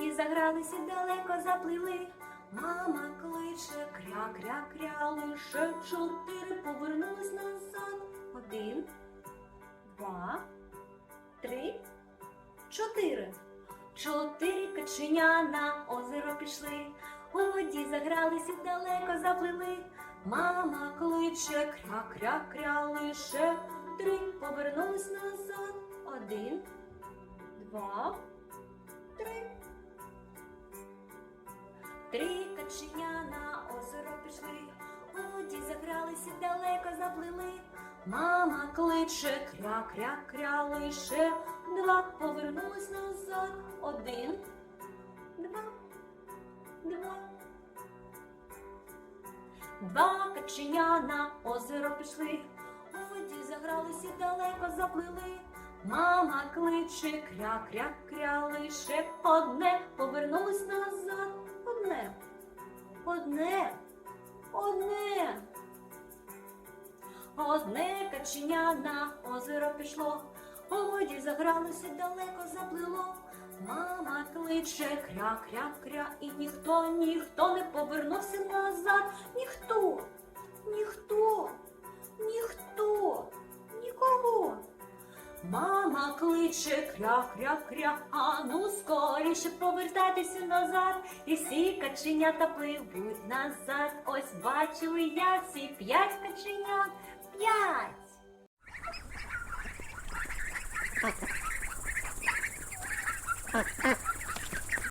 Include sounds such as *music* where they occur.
воді загралися, далеко заплили. Мама кличе, кря-кря-кря, лише чотири повернулись назад. Один, два, три, чотири. Чотири каченя на озеро пішли. У воді загралися, далеко заплили. Мама кличе, кря-кря-кря, лише три повернулись назад. Один, два, три. Три каченя на озеро пішли, у воді загралися, далеко заплили. Мама кличе, кря-кря-кря, лише два повернулись назад. Один, два, два. Два каченя на озеро пішли, у загралися, далеко заплили. Мама кличе, кря-кря-кря, лише одне повернулось назад. Одне, одне, одне. Одне каченя на озеро пішло, у воді загралося, далеко заплило. Мама кличе кря-кря-кря, і ніхто, ніхто не повернувся назад. Ніхто, Мама кличе кря-кря-кря, а ну скоріше повертайтеся назад. І всі каченята пливуть назад. Ось бачили я всі п'ять каченят. П'ять. Ха-ха. *laughs*